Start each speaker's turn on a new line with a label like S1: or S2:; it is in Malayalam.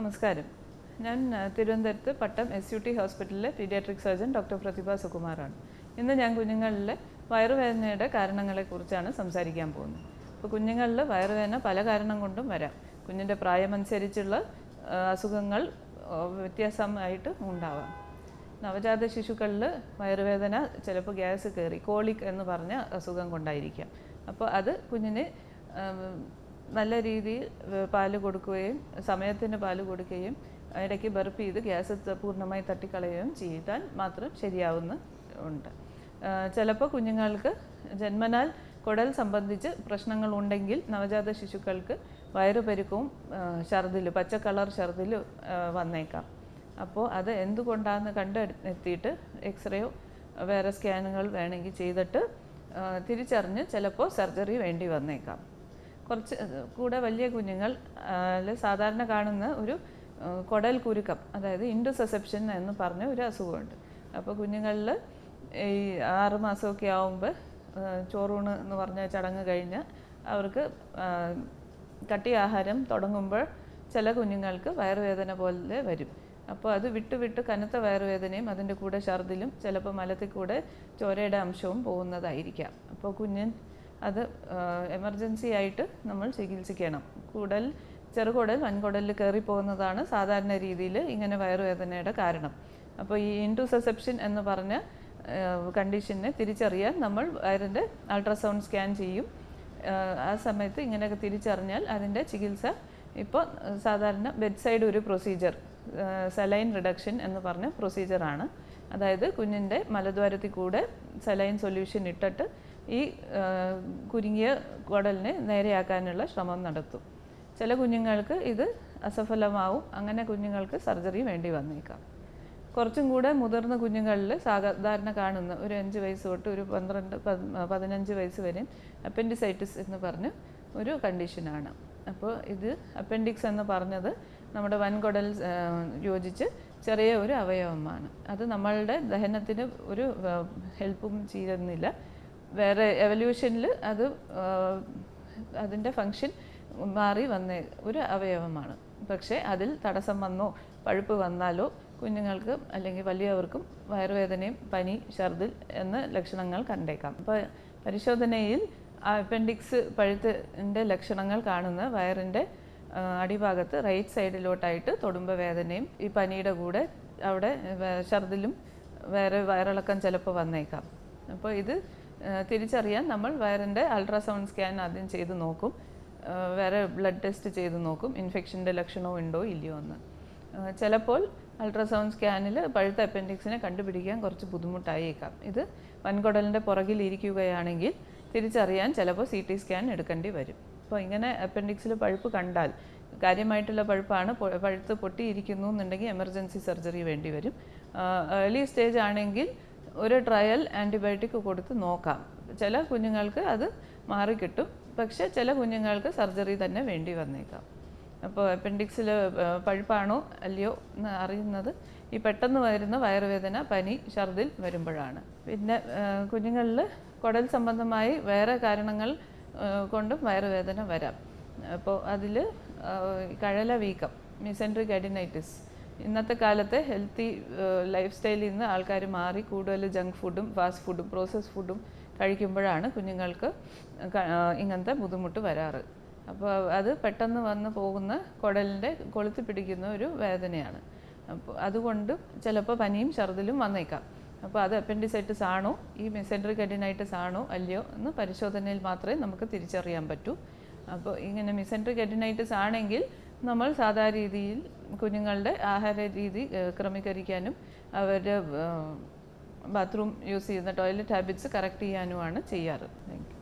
S1: നമസ്കാരം. ഞാൻ തിരുവനന്തപുരത്ത് പട്ടം എസ് യു ടി ഹോസ്പിറ്റലിലെ പീഡിയാട്രിക് സർജൻ ഡോക്ടർ പ്രതിഭ സുകുമാറാണ്. ഇന്ന് ഞാൻ കുഞ്ഞുങ്ങളിലെ വയറുവേദനയുടെ കാരണങ്ങളെക്കുറിച്ചാണ് സംസാരിക്കാൻ പോകുന്നത്. അപ്പോൾ കുഞ്ഞുങ്ങളിൽ വയറുവേദന പല കാരണം കൊണ്ടും വരാം. കുഞ്ഞിന്റെ പ്രായമനുസരിച്ചുള്ള അസുഖങ്ങൾ വ്യത്യാസമായിട്ട് ഉണ്ടാവാം. നവജാത ശിശുക്കളിൽ വയറുവേദന ചിലപ്പോൾ ഗ്യാസ് കയറി കോളിക് എന്ന് പറഞ്ഞ അസുഖം കൊണ്ടായിരിക്കാം. അപ്പോൾ അത് കുഞ്ഞിന് നല്ല രീതിയിൽ പാൽ കൊടുക്കുകയും സമയത്തിന് പാൽ കൊടുക്കുകയും ഇടയ്ക്ക് ബർപ്പ് ചെയ്ത് ഗ്യാസ് പൂർണമായി തട്ടിക്കളയുകയും ചെയ്താൽ മാത്രം ശരിയാവുന്ന ഉണ്ട്. ചിലപ്പോൾ കുഞ്ഞുങ്ങൾക്ക് ജന്മനാൽ കുടൽ സംബന്ധിച്ച് പ്രശ്നങ്ങൾ ഉണ്ടെങ്കിൽ നവജാത ശിശുക്കൾക്ക് വയറുപരുക്കവും ഛർദിൽ പച്ച കളർ ഛർദിൽ വന്നേക്കാം. അപ്പോൾ അത് എന്തുകൊണ്ടാണെന്ന് കണ്ടെത്തിയിട്ട് എക്സ്റേയോ വേറെ സ്കാനുകൾ വേണമെങ്കിൽ ചെയ്തിട്ട് തിരിച്ചറിഞ്ഞ് ചിലപ്പോൾ സർജറി വേണ്ടി വന്നേക്കാം. കുറച്ച് കൂടെ വലിയ കുഞ്ഞുങ്ങൾ സാധാരണ കാണുന്ന ഒരു കൊടൽ കുരുക്കം അതായത് ഇൻഡുസെസെപ്ഷൻ എന്ന് പറഞ്ഞ ഒരു അസുഖമുണ്ട്. അപ്പോൾ കുഞ്ഞുങ്ങളിൽ ഈ ആറ് മാസമൊക്കെ ആവുമ്പോൾ ചോറൂണ് എന്ന് പറഞ്ഞ ചടങ്ങ് കഴിഞ്ഞ് അവർക്ക് കട്ടി ആഹാരം തുടങ്ങുമ്പോൾ ചില കുഞ്ഞുങ്ങൾക്ക് വയറുവേദന പോലെ വരും. അപ്പോൾ അത് വിട്ട് വിട്ട് കനത്ത വയറുവേദനയും അതിന്റെ കൂടെ ഛർദിലും ചിലപ്പോൾ മലത്തിൽ കൂടെ ചോരയുടെ അംശവും പോകുന്നതായിരിക്കാം. അപ്പോൾ കുഞ്ഞൻ അത് എമർജൻസി ആയിട്ട് നമ്മൾ ചികിത്സിക്കണം. കുടൽ ചെറുകുടൽ വൻകുടലിൽ കയറി പോകുന്നതാണ് സാധാരണ രീതിയിൽ ഇങ്ങനെ വയറുവേദനയുടെ കാരണം. അപ്പോൾ ഈ ഇൻഡുസെസെപ്ഷൻ എന്ന് പറഞ്ഞ കണ്ടീഷനെ തിരിച്ചറിയാൻ നമ്മൾ വയറിന്റെ അൾട്രാസൗണ്ട് സ്കാൻ ചെയ്യും. ആ സമയത്ത് ഇങ്ങനെയൊക്കെ തിരിച്ചറിഞ്ഞാൽ അതിന്റെ ചികിത്സ ഇപ്പോൾ സാധാരണ ബെഡ് സൈഡ് ഒരു പ്രൊസീജിയർ സലൈൻ റിഡക്ഷൻ എന്ന് പറഞ്ഞ പ്രൊസീജിയറാണ് അതായത് കുഞ്ഞിന്റെ മലദ്വാരത്തിൽ കൂടെ സലൈൻ സൊല്യൂഷൻ ഇട്ടിട്ട് ഈ കുരുങ്ങിയ കുടലിനെ നേരെയാക്കാനുള്ള ശ്രമം നടത്തും. ചില കുഞ്ഞുങ്ങൾക്ക് ഇത് അസഫലമാവും. അങ്ങനെ കുഞ്ഞുങ്ങൾക്ക് സർജറി വേണ്ടി വന്നേക്കാം. കുറച്ചും കൂടെ മുതിർന്ന കുഞ്ഞുങ്ങളിൽ സാധാരണ കാണുന്ന ഒരു അഞ്ച് വയസ്സ് തൊട്ട് ഒരു പന്ത്രണ്ട് പത്- പതിനഞ്ച് വയസ്സ് വരെയും അപ്പൻഡിസൈറ്റിസ് എന്ന് പറഞ്ഞ് ഒരു കണ്ടീഷനാണ്. അപ്പോൾ ഇത് അപ്പൻഡിക്സ് എന്ന് പറഞ്ഞത് നമ്മുടെ വൻകുടൽ യോജിച്ച് ചെറിയ ഒരു അവയവമാണ്. അത് നമ്മളുടെ ദഹനത്തിന് ഒരു ഹെൽപ്പും ചെയ്യുന്നില്ല വേറെ എവല്യൂഷനിൽ അത് അതിന്റെ ഫങ്ഷൻ മാറി വന്ന ഒരു അവയവമാണ്. പക്ഷേ അതിൽ തടസ്സം വന്നോ പഴുപ്പ് വന്നാലോ കുഞ്ഞുങ്ങൾക്ക് അല്ലെങ്കിൽ വലിയവർക്കും വയറുവേദനയും പനി ഛർദിൽ എന്ന ലക്ഷണങ്ങൾ കണ്ടേക്കാം. അപ്പോൾ പരിശോധനയിൽ അപ്പൻഡിക്സ് പഴുത്തിന്റെ ലക്ഷണങ്ങൾ കാണുന്ന വയറിന്റെ അടിഭാഗത്ത് റൈറ്റ് സൈഡിലോട്ടായിട്ട് തൊടുമ്പ വേദനയും ഈ പനിയുടെ കൂടെ അവിടെ ഛർദിലും വേറെ വയറിളക്കം ചിലപ്പോൾ വന്നേക്കാം. അപ്പോൾ ഇത് തിരിച്ചറിയാൻ നമ്മൾ വയറിന്റെ അൾട്രാസൗണ്ട് സ്കാൻ ആദ്യം ചെയ്ത് നോക്കും. വേറെ ബ്ലഡ് ടെസ്റ്റ് ചെയ്ത് നോക്കും ഇൻഫെക്ഷന്റെ ലക്ഷണവും ഉണ്ടോ ഇല്ലയോ എന്ന്. ചിലപ്പോൾ അൾട്രാസൗണ്ട് സ്കാനിൽ പഴുത്ത അപ്പൻഡിക്സിനെ കണ്ടുപിടിക്കാൻ കുറച്ച് ബുദ്ധിമുട്ടായേക്കാം. ഇത് വൻകുടലിന്റെ പുറകിൽ ഇരിക്കുകയാണെങ്കിൽ തിരിച്ചറിയാൻ ചിലപ്പോൾ സി ടി സ്കാൻ എടുക്കേണ്ടി വരും. അപ്പോൾ ഇങ്ങനെ അപ്പൻഡിക്സിൽ പഴുപ്പ് കണ്ടാൽ കാര്യമായിട്ടുള്ള പഴുപ്പാണ് പഴുത്ത് പൊട്ടിയിരിക്കുന്നു എന്നുണ്ടെങ്കിൽ എമർജൻസി സർജറി വേണ്ടി വരും. ഏർലി സ്റ്റേജ് ആണെങ്കിൽ ഒരു ട്രയൽ ആന്റിബയോട്ടിക് കൊടുത്ത് നോക്കാം. ചില കുഞ്ഞുങ്ങൾക്ക് അത് മാറിക്കിട്ടും. പക്ഷേ ചില കുഞ്ഞുങ്ങൾക്ക് സർജറി തന്നെ വേണ്ടി വന്നേക്കാം. അപ്പോൾ അപ്പൻഡിക്സിൽ പഴുപ്പാണോ അല്ലയോ എന്ന് അറിയുന്നത് ഈ പെട്ടെന്ന് വരുന്ന വയറുവേദന പനി ഛർദിൽ വരുമ്പോഴാണ്. പിന്നെ കുഞ്ഞുങ്ങളിൽ കുടൽ സംബന്ധമായി വേറെ കാരണങ്ങൾ കൊണ്ടും വയറുവേദന വരാം. അപ്പോൾ അതിൽ കഴല വീക്കം മിസെൻട്രിക് അഡിനൈറ്റിസ് ഇന്നത്തെ കാലത്തെ ഹെൽത്തി ലൈഫ് സ്റ്റൈലിൽ നിന്ന് ആൾക്കാർ മാറി കൂടുതൽ ജങ്ക് ഫുഡും ഫാസ്റ്റ് ഫുഡും പ്രോസസ് ഫുഡും കഴിക്കുമ്പോഴാണ് കുഞ്ഞുങ്ങൾക്ക് ഇങ്ങനത്തെ ബുദ്ധിമുട്ട് വരാറ്. അപ്പോൾ അത് പെട്ടെന്ന് വന്ന് പോകുന്ന കുടലിന്റെ കൊളുത്തി പിടിക്കുന്ന ഒരു വേദനയാണ്. അപ്പോൾ അതുകൊണ്ട് ചിലപ്പോൾ പനിയും ഛർദിലും വന്നേക്കാം. അപ്പോൾ അത് അപ്പൻഡിസൈറ്റിസ് ആണോ ഈ മെസെൻട്രിക് അഡിനൈറ്റിസ് ആണോ അല്ലയോ എന്ന് പരിശോധനയിൽ മാത്രമേ നമുക്ക് തിരിച്ചറിയാൻ പറ്റൂ. അപ്പോൾ ഇങ്ങനെ മിസെൻട്രിക് അഡിനൈറ്റിസ് ആണെങ്കിൽ നമ്മൾ സാധാരണ രീതിയിൽ കുഞ്ഞുങ്ങളുടെ ആഹാര രീതി ക്രമീകരിക്കാനും അവരുടെ ബാത്റൂം യൂസ് ചെയ്യുന്ന ടോയ്ലറ്റ് ഹാബിറ്റ്സ് കറക്റ്റ് ചെയ്യാനുമാണ് ചെയ്യാറ്. Thank you